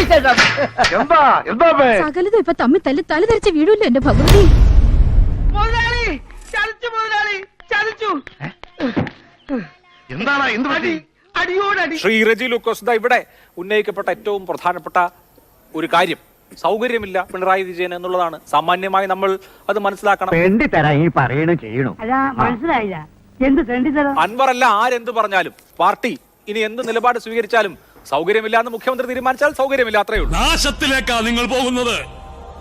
വിശേഷം? എന്താ? എന്താ സകലതും ഇപ്പൊ തമ്മിൽ തല്ലി തല ധരിച്ച് വീടില്ല എന്റെ ഭഗവതി. മുതലാളി ചതിച്ചു മുതലാളി ചതിച്ചു. എന്താണ് എന്ത് പറ്റി? അടിയോടടി. ശ്രീ റെജി ലൂക്കോസ് ദാ ഇവിടെ ഉന്നയിക്കപ്പെട്ട ഏറ്റവും പ്രധാനപ്പെട്ട ഒരു കാര്യം. സൗകര്യമില്ല പിണറായി വിജയൻ എന്നുള്ളതാണ്. സാമാന്യമായി നമ്മൾ അത് മനസ്സിലാക്കണം. വേണ്ടി തരാ ഈ പറയണ ചെയ്യണു. അല്ല മനസ്സിലായില്ല. എന്ത് തെണ്ടി തരം അൻവറല്ല ആരെന്ത് പറഞ്ഞാലും പാർട്ടി ഇനി എന്ത് നിലപാട് സ്വീകരിച്ചാലും സൗകര്യമില്ല എന്ന് മുഖ്യമന്ത്രി തീരുമാനിച്ചാൽ സൗകര്യമില്ല അത്രയേ ഉള്ളൂ. നാശത്തിലേക്കാ നിങ്ങൾ പോകുന്നത്.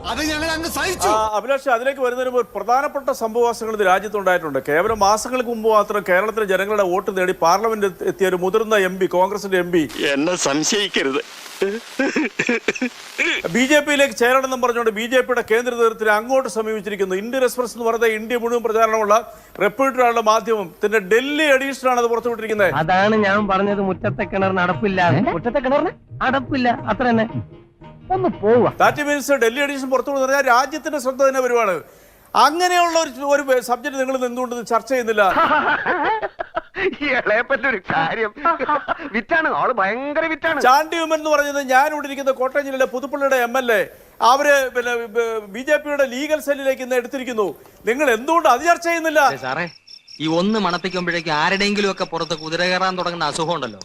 അത് ഞങ്ങൾ സഹിച്ചു. അഭിലാഷ് അതിലേക്ക് വരുന്നതിന് ഒരു പ്രധാനപ്പെട്ട സംഭവവാസങ്ങൾ ഇത് രാജ്യത്തുണ്ടായിട്ടുണ്ട്. കേവലം മാസങ്ങൾക്ക് മുമ്പ് മാത്രം കേരളത്തിലെ ജനങ്ങളുടെ വോട്ട് നേടി പാർലമെന്റ് എത്തിയ ഒരു മുതിർന്ന എം പി കോൺഗ്രസിന്റെ എം പി. എന്നെ സംശയിക്കരുത്. ബി ജെ പിയിലേക്ക് ചേരണമെന്നും പറഞ്ഞുകൊണ്ട് ബി ജെ പിയുടെ കേന്ദ്ര നേതൃത്വത്തിൽ അങ്ങോട്ട് സമീപിച്ചിരിക്കുന്നു. ഇന്ത്യൻ എക്സ്പ്രസ് എന്ന് പറയുന്നത് ഇന്ത്യ മുഴുവൻ പ്രചാരണമുള്ള റെപ്യൂട്ടഡായുള്ള മാധ്യമം. ഇതിന്റെ ഡൽഹി അഡീഷണൽ ആണ് അത് പുറത്തുവിട്ടിരിക്കുന്നത്. അതാണ് ഞാൻ പറഞ്ഞത് മുറ്റത്തെ കിണർ നടപ്പില്ല. മുറ്റത്തെ കിണർ നടപ്പില്ല. അത്ര തന്നെ. ഒന്ന് പോവാ ദാറ്റ് മീൻസ് ഡൽഹി എഡീഷൻ പുറത്തുവിടുന്ന പറഞ്ഞാൽ രാജ്യത്തിന്റെ ശ്രദ്ധ തന്നെ വരുവാണ്. അങ്ങനെയുള്ള ഒരു ഒരു സബ്ജക്ട് നിങ്ങൾ എന്തുകൊണ്ട് ചർച്ച ചെയ്യുന്നില്ല. കാര്യം. വിറ്റാണ്. ആൾ ഭയങ്കര വിറ്റാണ്. ചാണ്ടി ഉമ്മൻ എന്ന് പറയുന്നത് ഞാൻ ഇവിടെ ഇരിക്കുന്ന കോട്ടയം ജില്ലയിലെ പുതുപ്പള്ളിയുടെ എം എൽ എ. അവർ പിന്നെ ബി ജെ പിയുടെ ലീഗൽ സെല്ലിലേക്ക് ഇന്ന് എടുത്തിരിക്കുന്നു. നിങ്ങൾ എന്തുകൊണ്ട് അത് ചർച്ച ചെയ്യുന്നില്ല? സാറേ ഈ ഒന്ന് മണപ്പിക്കുമ്പോഴേക്ക് ആരുടെയെങ്കിലും ഒക്കെ പുറത്ത് കുതിര കയറാൻ തുടങ്ങുന്ന അസുഖം ഉണ്ടല്ലോ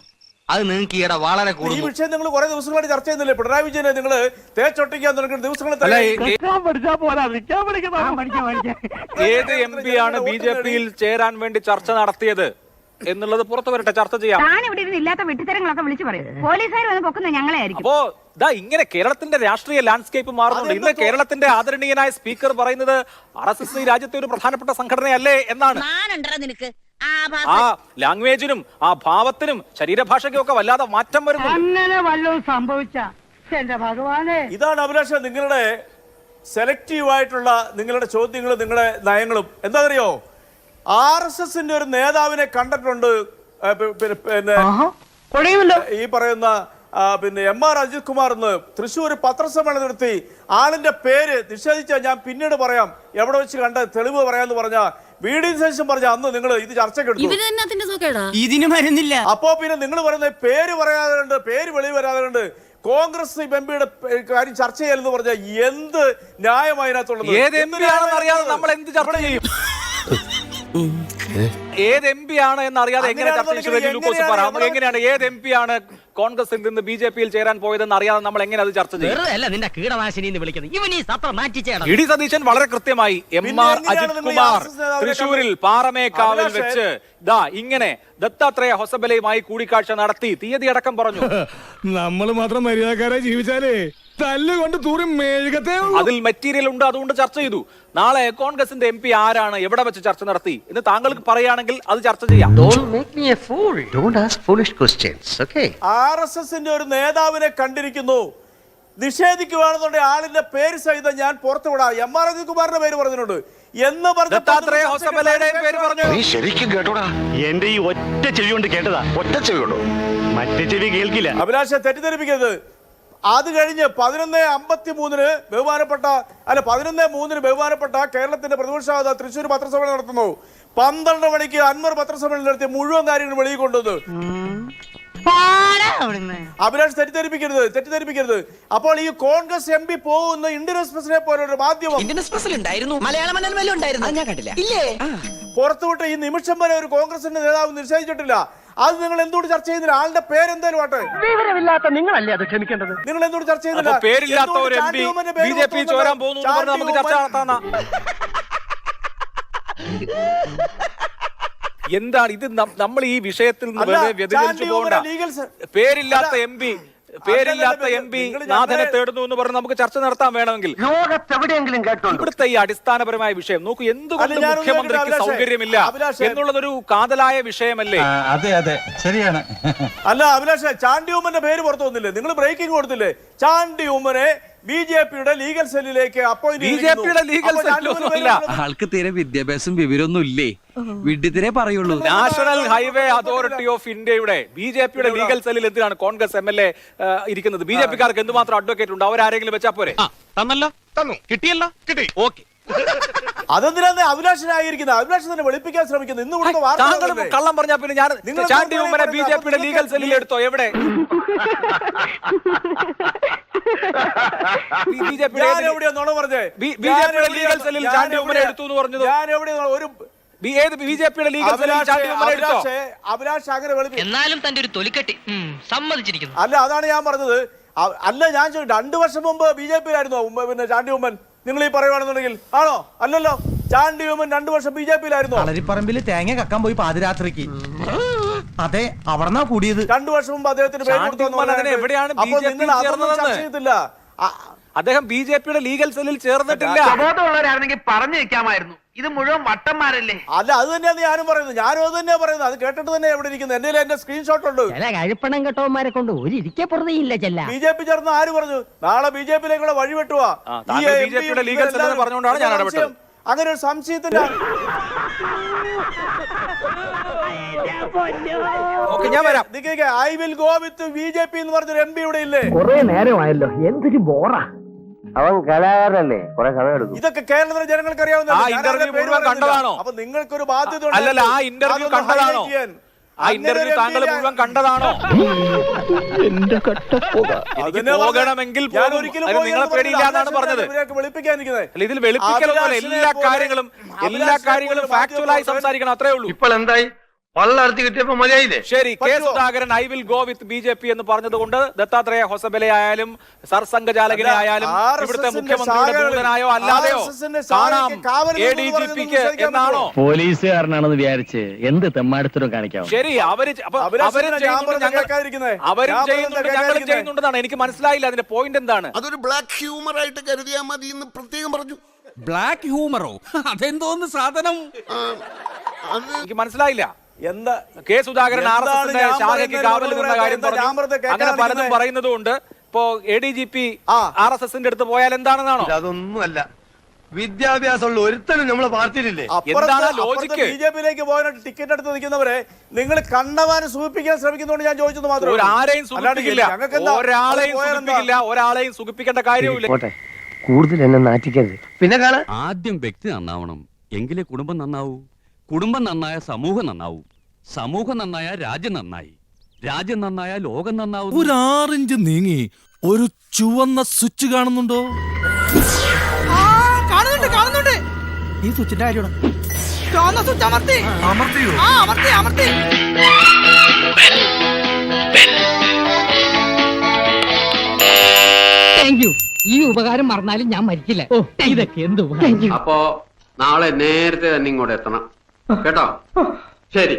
അത് നിങ്ങൾക്ക് ഈയിടെ വളരെ ഈ വിഷയം നിങ്ങൾ കുറെ ദിവസങ്ങളായിട്ട് ചർച്ച ചെയ്യുന്നില്ലേ? പിണറായി വിജയനെ നിങ്ങൾ തേച്ചൊട്ടിക്കാൻ തുടങ്ങിയ ദിവസങ്ങളെ അല്ല ഏ- ഏത് എം പി ആണ് ബി ജെ പിയിൽ ചേരാൻ വേണ്ടി ചർച്ച നടത്തിയത്? എന്നുള്ളത് പുറത്തു വരട്ടെ ചർച്ച ചെയ്യാം. താൻ ഇവിടെ ഇരുന്ന് ഇല്ലാത്ത വെട്ടിത്തരങ്ങളൊക്കെ വിളിച്ചു പറയും. പോലീസുകാർ വന്ന് പൊക്കുന്നത് ഞങ്ങളെ ആയിരിക്കും. അപ്പോ ദാ ഇങ്ങനെ കേരളത്തിന്റെ രാഷ്ട്രീയ ലാൻഡ്സ്കേപ്പ് മാറുന്നുണ്ട്. ഇന്ന് കേരളത്തിന്റെ ആദരണീയനായ സ്പീക്കർ പറയുന്നത് ആർ എസ് എസ് രാജ്യത്തെ ഒരു പ്രധാനപ്പെട്ട സംഘടനയല്ലേ എന്നാണ്. നിനക്ക്. ആ ലാംഗ്വേജിനും ആ ഭാവത്തിനും ശരീരഭാഷയ്ക്കും ഒക്കെ വല്ലാതെ മാറ്റം വരുന്നു. അങ്ങനെ വല്ലതും സംഭവിച്ച എന്റെ ഭഗവാനെ. ഇതാണ് അഭിലാഷ നിങ്ങളുടെ സെലക്റ്റീവ് ആയിട്ടുള്ള നിങ്ങളുടെ ചോദ്യങ്ങളും നിങ്ങളുടെ നയങ്ങളും. എന്താ അറിയോ ആർ എസ് എസിന്റെ ഒരു നേതാവിനെ കണ്ടിട്ടുണ്ട് പിന്നെ ഈ പറയുന്ന പിന്നെ എം ആർ അജിത് കുമാർ എന്ന് തൃശ്ശൂർ പത്രസമ്മേളനം നടത്തി ആളിന്റെ പേര് നിഷേധിച്ച ഞാൻ പിന്നീട് പറയാം. എവിടെ വെച്ച് കണ്ട തെളിവ് പറയാന്ന് പറഞ്ഞ വി ഡി ശേഷം പറഞ്ഞ അന്ന് നിങ്ങൾ ഇത് ചർച്ചയ്ക്ക് എടുത്തു. ഇതിന് മരുന്നില്ല അപ്പോ പിന്നെ നിങ്ങൾ പറയുന്ന പേര് പറയാതെ പേര് വെളി വരാതെ കോൺഗ്രസ് എം പിയുടെ കാര്യം ചർച്ച ചെയ്യലെന്ന് പറഞ്ഞ എന്ത് ന്യായമായി അതിനകത്തുള്ളത് നമ്മൾ എന്ത് ചർച്ച ചെയ്യും? ഏത് എം പി ആണ് എന്ന് അറിയാതെ എങ്ങനെ ചർച്ച ചെയ്യും ശ്രീ പറ എങ്ങനെയാണ് ഏത് എം പി ആണ് കോൺഗ്രസിൽ നിന്ന് ബി ജെ പിയിൽ ചേരാൻ പോയതെന്ന് അറിയാതെ നമ്മൾ എങ്ങനെ അത് ചർച്ച ചെയ്യും? മാറ്റിച്ചേടാ സതീശൻ വളരെ കൃത്യമായി എം ആർ അജിത് കുമാർ തൃശൂരിൽ പാറമേക്കാവിൽ വെച്ച് ദാ ഇങ്ങനെ ദത്താത്രേയ ഹൊസബലയുമായി കൂടിക്കാഴ്ച നടത്തി തീയതി അടക്കം പറഞ്ഞു. നമ്മൾ മാത്രം മര്യാദക്കാരെ ജീവിച്ചാലേ? തല്ലുകൊണ്ട് തൂറി മെഴുകത്തേ അതിൽ മെറ്റീരിയൽ ഉണ്ട് അതുകൊണ്ട് ചർച്ച ചെയ്തു. നാളെ കോൺഗ്രസിന്റെ എം പി ആരാണ്? എവിടെ വെച്ച് ചർച്ച നടത്തി? എന്ന് താങ്കൾക്ക് പറയുകയാണെങ്കിൽ അത് ചർച്ച ചെയ്യാം? ആർ എസ് എസിന്റെ ഒരു നേതാവിനെ കണ്ടിരിക്കുന്നു. നിഷേധിക്കുകയാണെന്നുണ്ടെങ്കിൽ ആളിന്റെ പേര് സഹിതം ഞാൻ പുറത്തു വിടാം. എം ആർ അജിത്കുമാറിന്റെ പേര് പറഞ്ഞിട്ടുണ്ട്. എന്ന് പറഞ്ഞ ദത്താത്രേയ ഹൊസബലയുടെയും പേര് പറഞ്ഞു. നീ ശരിക്കും കേട്ടോടാ? എന്റെ ഈ ഒറ്റ ചെവി കൊണ്ട് കേട്ടതാ. ഒറ്റ മറ്റേ ചെവി കേൾക്കില്ല. അഭിലാഷെ തെറ്റിദ്ധരിപ്പിക്കരുത്. അത് കഴിഞ്ഞ് പതിനൊന്ന് അമ്പത്തി മൂന്നിന് ബഹുമാനപ്പെട്ട അല്ല പതിനൊന്ന് മൂന്നിന് ബഹുമാനപ്പെട്ട കേരളത്തിന്റെ പ്രതിപക്ഷ തൃശ്ശൂർ പത്രസമ്മേളനം നടത്തുന്നു. പന്ത്രണ്ട് മണിക്ക് അൻവർ പത്രസമ്മേളനം നടത്തിയ മുഴുവൻ കാര്യങ്ങൾ വെളിയിൽ കൊണ്ടുവന്നു. അഭിലാഷ് തെറ്റിദ്ധരിപ്പിക്കരുത് തെറ്റിദ്ധരിപ്പിക്കരുത്. അപ്പോൾ ഈ കോൺഗ്രസ് എം പി പോകുന്ന ഇന്ത്യൻ എക്സ്പ്രസിനെ പോലെ ഒരു മാധ്യമം ഇന്ത്യൻ എക്സ്പ്രസിൽ ഉണ്ടായിരുന്നു? മലയാള മനോരമയിലും ഉണ്ടായിരുന്നു. ഞാൻ കണ്ടില്ല. ഇല്ലേ? പുറത്തുവിട്ട് ഈ നിമിഷം വരെ ഒരു കോൺഗ്രസിന്റെ നേതാവ് നിശ്ചയിച്ചിട്ടില്ല. അത് നിങ്ങൾ എന്തുകൊണ്ട് ചർച്ച ചെയ്യുന്നില്ല? ആളുടെ പേരെന്തായാലും ആട്ടെ? വിവരമില്ലാത്ത നിങ്ങളല്ലേ അത് ക്ഷമിക്കേണ്ടത്? നിങ്ങൾ എന്തുകൊണ്ട് ചർച്ച ചെയ്യുന്നില്ല? പേരില്ലാത്ത ഒരു എം എന്തുകൊണ്ട് പി ചാണ്ടി ഉമ്മന്റെ പേര് ബി ജെ പി ചോരാൻ പോകുന്നു എന്ന് പറഞ്ഞ് നമുക്ക് ചർച്ച എന്താണ് ഇത് നമ്മൾ ഈ വിഷയത്തിൽ നിന്ന് വ്യതിചലിച്ചു പോകണ്ട. പേരില്ലാത്ത എം പി പേരില്ലാത്ത എം പി നാഥനെ തേടുന്നു എന്ന് പറഞ്ഞ് നമുക്ക് ചർച്ച നടത്താൻ വേണമെങ്കിൽ. ലോകത്തെവിടെയെങ്കിലും കേട്ടോണ്ട് ഇവിടുത്തെ ഈ അടിസ്ഥാനപരമായ വിഷയം നോക്കൂ എന്തുകൊണ്ട് മുഖ്യമന്ത്രിക്ക്? സൗകര്യമില്ല അഭിലാഷേ? എന്നുള്ളതൊരു കാതലായ വിഷയമല്ലേ? അതെ അതെ ശരിയാണ്. അല്ല അഭിലാഷ ചാണ്ടി ഉമ്മന്റെ പേര് പുറത്തു വന്നില്ലേ? നിങ്ങൾ ബ്രേക്കിംഗ് കൊടുത്തില്ലേ? ചാണ്ടി ഉമ്മനെ ബി ജെ പിയുടെ ലീഗൽ സെല്ലിലേക്ക് അപ്പോയിന്റ് ബി ജെ പിയുടെ ലീഗൽ ഒന്നുമില്ല. ആൾക്ക് തീരെ വിദ്യാഭ്യാസം വിവരമൊന്നും ഇല്ലേ വിഡ്ഢിത്തിരെ പറയുള്ളൂ. നാഷണൽ ഹൈവേ അതോറിറ്റി ഓഫ് ഇന്ത്യയുടെ ബി ജെ പിയുടെ ലീഗൽ സെല്ലിൽ എന്തിനാണ് കോൺഗ്രസ് എം എൽ എ ഇരിക്കുന്നത്? ബി ജെ പിക്കാർക്ക് എന്തുമാത്രം അഡ്വക്കേറ്റ് ഉണ്ട്? അവരാരെങ്കിലും വെച്ചാ പോരെ? തന്നല്ലോ. തന്നു. കിട്ടിയല്ലോ? കിട്ടി. ഓക്കെ. അതെന്തിനാണ് അഭിലാഷനായിരിക്കുന്നത്? അഭിലാഷ് തന്നെ വെളുപ്പിക്കാൻ ശ്രമിക്കുന്നത് ഇന്ന് താങ്കൾ കള്ളം പറഞ്ഞാ പിന്നെ ഞാൻ നിങ്ങൾ ചാണ്ടി ഉമ്മനെ ബി ജെ പിയുടെ ലീഗൽ സെല്ലിൽ എടുത്തോ? എവിടെ? ബി ജെ ഞാൻ എവിടെയാ നുണ പറഞ്ഞേ? ബി- ഞാൻ BJP യുടെ എവിടെയാ- legal cell ൽ ഞാൻ ചാണ്ടി ഉമ്മനെ എടുത്തു എന്ന് പറഞ്ഞത്? ഞാൻ എവിടെ ഒരു ഏത് ബി ജെ പിയുടെ ലീഗൽ സെല്ലിൽ അഭിലാഷേ- ചാണ്ടി ഉമ്മനെ എടുത്തോ? അഭിലാഷേ, അഭിലാഷ് അങ്ങനെ വെളുപ്പി എന്നാലും തന്റെ ഒരു തൊലിക്കെട്ടി സമ്മതിച്ചിരിക്കുന്നു. അല്ല അതാണ് ഞാൻ പറഞ്ഞത്. അല്ല ഞാൻ രണ്ടു വർഷം മുമ്പ് ബി ജെ പിയിലായിരുന്നു? ഉമ്മ- പിന്നെ ചാണ്ടി ഉമ്മൻ. നിങ്ങൾ ഈ പറയുകയാണെന്നുണ്ടെങ്കിൽ ആണോ? അല്ലല്ലോ. ചാണ്ടി ഉമ്മൻ രണ്ടു വർഷം ബി ജെ പിയിലായിരുന്നു? അളരിപ്പറമ്പിൽ തേങ്ങ കക്കാൻ പോയി പാതിരാത്രിക്ക്. അതെ അവിടെന്നാ കൂടിയത്. രണ്ടു വർഷം മുമ്പ് അദ്ദേഹത്തിന് ചെയ്തില്ല അദ്ദേഹം ബി ജെ പിയുടെ ലീഗൽ സെല്ലിൽ ചേർന്നിട്ടില്ല. ബോധമുള്ളവരായിരുന്നെങ്കിൽ പറഞ്ഞു വെക്കാമായിരുന്നു ഇത് മുഴുവൻ വട്ടന്മാരല്ലേ? അല്ല അത് തന്നെയാണ് ഞാനും പറയുന്നത്. ഞാനും അത് തന്നെയാ പറയുന്നത്. അത് കേട്ടിട്ട് തന്നെ എവിടെ ഇരിക്കുന്നത് എന്റെ എന്റെ സ്ക്രീൻഷോട്ട് ഉണ്ട്. ചില കഴിപ്പണം കെട്ടവന്മാരെ കൊണ്ട് ഒരു ഇരിക്കെ പുറത്തേയില്ല ചെല്ല. ബി ജെ പി ചേർന്ന് ആര് പറഞ്ഞു? നാളെ ബി ജെ പിയിലേക്കുള്ള വഴി വെട്ടുവാ. പറഞ്ഞുകൊണ്ടാണ് ഞാൻ ഇടപെട്ടത്. അങ്ങനെ ഒരു സംശയത്തിന്റെ ഓക്കെ ഞാൻ വരാം. I will go with B J P എന്ന് പറഞ്ഞൊരു എം പി ഇവിടെ ഇല്ലേ? കൊറേ നേരമായല്ലോ. എന്തൊരു ബോറാ. അവൻ കലാകാരനല്ലേ? കുറെ സമയം എടുക്കും. ഇതൊക്കെ കേരളത്തിലെ ജനങ്ങൾക്ക് ആ അറിയാവുന്ന interview മുഴുവൻ കണ്ടതാണോ? അപ്പൊ നിങ്ങൾക്കൊരു ബാധ്യത അല്ലല്ല ആ ഇന്റർവ്യൂ കണ്ടതാണോ? ആ ഇന്റർവ്യൂ താങ്കൾ മുഴുവൻ കണ്ടതാണോ? എന്റെ അതിനെ പോകണമെങ്കിൽ നിങ്ങളെ പേടിയില്ലാന്നാണ് പേടിയില്ല പറഞ്ഞത്. വെളുപ്പിക്കാനിരിക്കുന്നത്. അല്ല ഇതിൽ വെളുപ്പിക്കലൊന്നുമല്ല എല്ലാ കാര്യങ്ങളും എല്ലാ കാര്യങ്ങളും ഫാക്ച്വലായി സംസാരിക്കണം അത്രേ ഉള്ളൂ. ഇപ്പോൾ എന്തായി വള്ളർത്തി കിട്ടിയപ്പോ മതിയായില്ലേ? ശരി K? Sudhakaran I will go with B J P എന്ന് പറഞ്ഞതുകൊണ്ട് ദത്താത്രേയ ഹൊസബലെ ആയാലും സർസംഘചാലകനെ ആയാലും ഇവിടുത്തെ മുഖ്യമന്ത്രിയുടെ ദൂതനായോ അല്ലാതെയോ RSS ന്റെ കാണാം. ശാഖയ്ക്ക് കാവൽ എ ഡി ജി പിക്ക് എന്നാണോ പോലീസുകാരനാണെന്ന് വിചാരിച്ച് എന്ത് തെമ്മാടത്തിനും കാണിക്കാം? ശരി അവർ അവർ ചെയ്യുന്നുണ്ട് അവരും ചെയ്യുന്നുണ്ട് ഞങ്ങളും ചെയ്യുന്നുണ്ടെന്നാണ്. എനിക്ക് മനസ്സിലായില്ല അതിന്റെ പോയിന്റ് എന്താണ്. അതൊരു ബ്ലാക്ക് ഹ്യൂമർ ആയിട്ട് കരുതിയാൽ മതി എന്ന് പ്രത്യേകം പറഞ്ഞു. ബ്ലാക്ക് ഹ്യൂമറോ അതെന്തോന്ന് സാധനം? എനിക്ക് മനസ്സിലായില്ല. എന്താ കെ സുധാകരൻ ആർ എസ് എസിന്റെ ശാഖയ്ക്ക് കാവൽ നിന്ന കാര്യം അങ്ങനെ പലതും പറയുന്നത് പറയുന്നതുകൊണ്ട് ഇപ്പോ എ ഡി ജി പി ആ. ആർ എസ് എസിന്റെ അടുത്ത് പോയാൽ എന്താണെന്നാണോ? അതൊന്നുമല്ല. വിദ്യാഭ്യാസമുള്ള ഒരുത്തനും നമ്മളെ പാർട്ടിയിലില്ലേ? എന്താണ് ലോജിക്ക്? ബി ജെ പിയിലേക്ക് പോകാൻ ടിക്കറ്റ് എടുത്ത് നിൽക്കുന്നവരെ നിങ്ങൾ കണ്ടവാനും സൂചിപ്പിക്കാൻ ശ്രമിക്കുന്നതുകൊണ്ട് ഞാൻ ചോദിച്ചത് മാത്രം ഒരാളെയും സുഖിപ്പിക്കില്ല. ഒരാളെയും സുഖിപ്പിക്കില്ല. ഒരാളെയും സുഖിപ്പിക്കേണ്ട കാര്യമില്ല കൂടുതൽ എന്നെ നാറ്റിക്കരുത്. പിന്നെ ആദ്യം വ്യക്തി നന്നാവണം. എങ്കിലേ കുടുംബം നന്നാവൂ. കുടുംബം നന്നായ സമൂഹം നന്നാവും. സമൂഹം നന്നായ രാജ്യം നന്നായി. രാജ്യം നന്നായ ലോകം നന്നാവും ഒരു ആറിഞ്ച് നീങ്ങി ഒരു ചുവന്ന സ്വിച്ച് കാണുന്നുണ്ടോ? കാണുന്നുണ്ട് കാണുന്നുണ്ട്. ഈ സ്വിച്ചിന്റെ കാര്യമാണ്? ചുവന്ന സ്വിച്ച് അമർത്തി. ആ അമർത്തി അമർത്തി. താങ്ക് യു ഈ ഉപകാരം മറന്നാലും ഞാൻ മരിക്കില്ല. ഓ ഇതൊക്കെ എന്ത് അപ്പോ നാളെ നേരത്തെ തന്നെ ഇങ്ങോട്ട് എത്തണം. കേട്ടോ? ശരി.